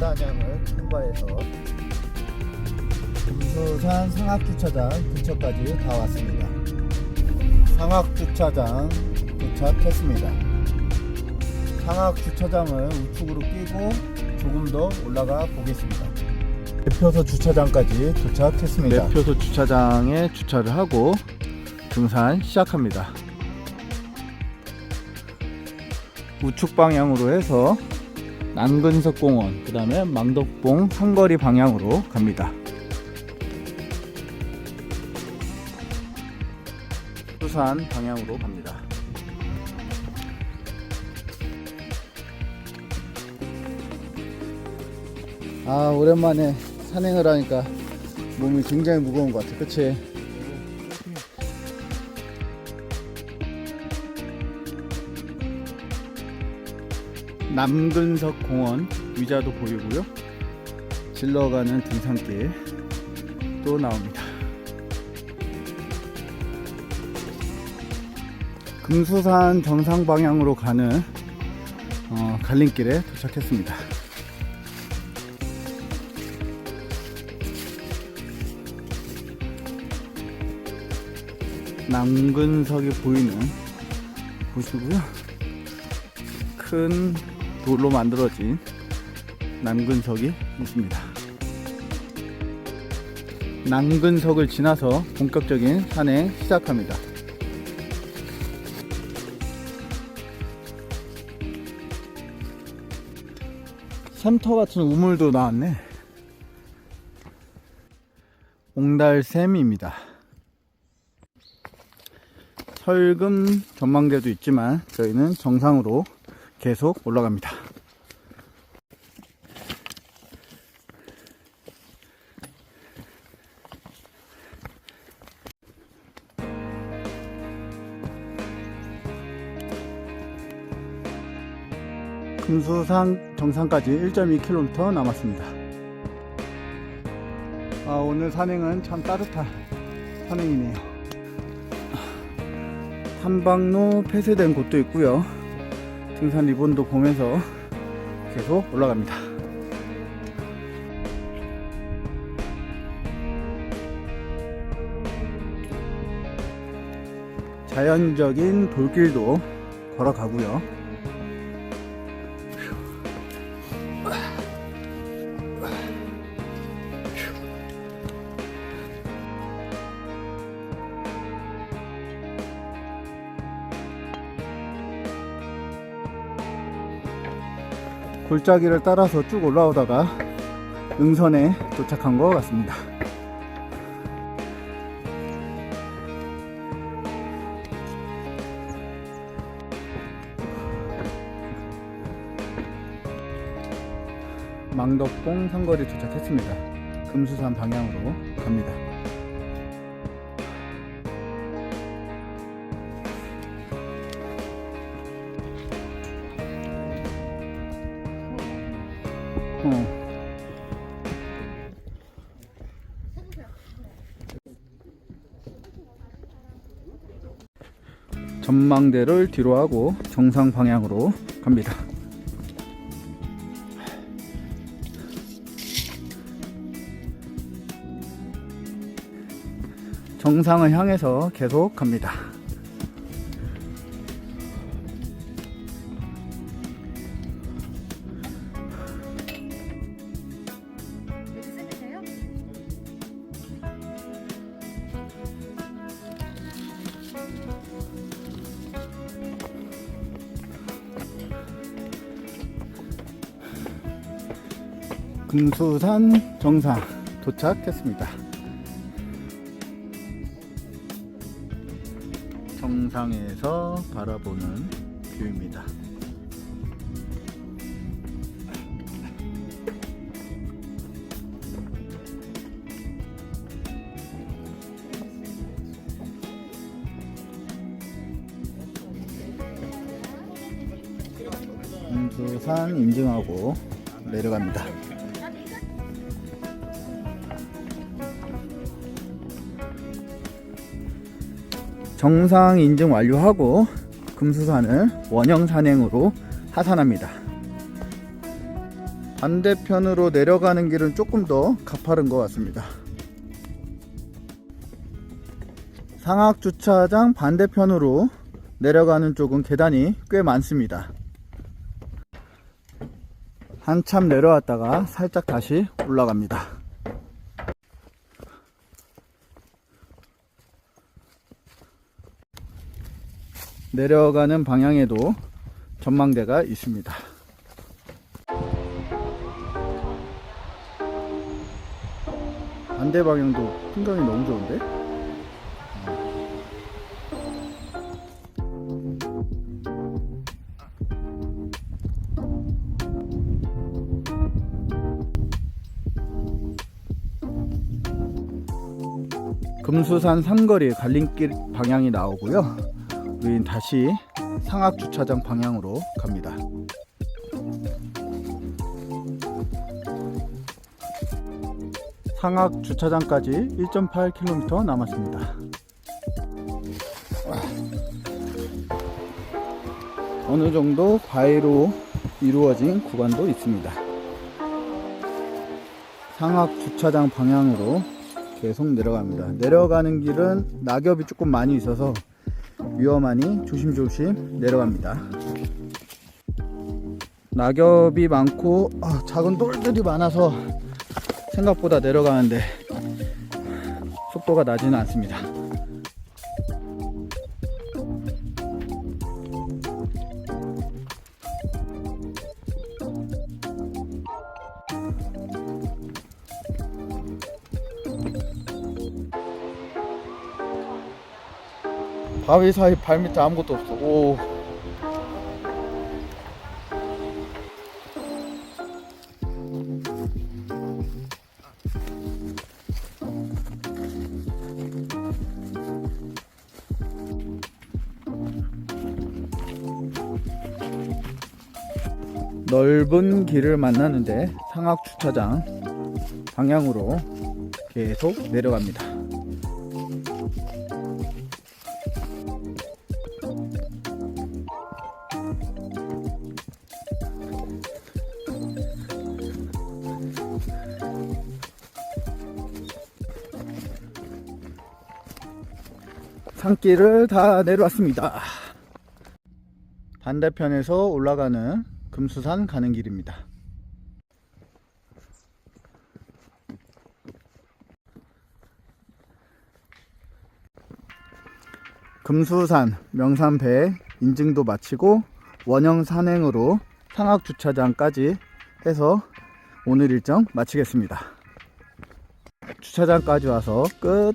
단양을 통과해서 금수산 상악주차장 근처까지 다 왔습니다. 상악주차장 도착했습니다. 상악주차장을 우측으로 끼고 조금 더 올라가 보겠습니다. 대표소 주차장까지 도착했습니다. 대표소 주차장에 주차를 하고 등산 시작합니다. 우측 방향으로 해서 남근석 공원, 그 다음에 망덕봉 상거리 방향으로 갑니다. 부산 방향으로 갑니다. 아, 오랜만에 산행을 하니까 몸이 굉장히 무거운 것 같아. 그치? 남근석 공원 위자도 보이고요. 질러가는 등산길 또 나옵니다. 금수산 정상 방향으로 가는 어, 갈림길에 도착했습니다. 남근석이 보이는 곳이고요. 큰 돌로 만들어진 남근석이 있습니다. 남근석을 지나서 본격적인 산행 시작합니다. 샘터 같은 우물도 나왔네. 옹달샘입니다. 설금 전망대도 있지만 저희는 정상으로 계속 올라갑니다. 금수산 정상까지 1.2km 남았습니다. 아, 오늘 산행은 참 따뜻한 산행이네요. 한방로 폐쇄된 곳도 있고요. 등산 리본도 보면서 계속 올라갑니다. 자연적인 돌길도 걸어가고요. 골짜기를 따라서 쭉 올라오다가 능선에 도착한 것 같습니다. 망덕봉 상거리 도착했습니다. 금수산 방향으로 갑니다. 어. 전망대를 뒤로 하고 정상 방향으로 갑니다. 정상을 향해서 계속 갑니다. 금수산 정상 도착했습니다. 정상에서 바라보는 뷰입니다. 금수산 인증하고 내려갑니다. 정상 인증 완료하고 금수산을 원형 산행으로 하산합니다. 반대편으로 내려가는 길은 조금 더 가파른 것 같습니다. 상악 주차장 반대편으로 내려가는 쪽은 계단이 꽤 많습니다. 한참 내려왔다가 살짝 다시 올라갑니다. 내려가는 방향에도 전망대가 있습니다. 반대 방향도 풍경이 너무 좋은데? 금수산 삼거리 갈림길 방향이 나오고요. 우린 다시 상악 주차장 방향으로 갑니다. 상악 주차장까지 1.8km 남았습니다. 어느 정도 바위로 이루어진 구간도 있습니다. 상악 주차장 방향으로 계속 내려갑니다. 내려가는 길은 낙엽이 조금 많이 있어서 위험하니 조심조심 내려갑니다. 낙엽이 많고 아, 작은 돌들이 많아서 생각보다 내려가는데 속도가 나지는 않습니다. 바위 사이 발밑에 아무것도 없어. 오. 넓은 길을 만나는데 상악 주차장 방향으로 계속 내려갑니다. 산길을 다 내려왔습니다. 반대편에서 올라가는 금수산 가는 길입니다. 금수산 명산배 인증도 마치고 원형 산행으로 상악 주차장까지 해서 오늘 일정 마치겠습니다. 주차장까지 와서 끝.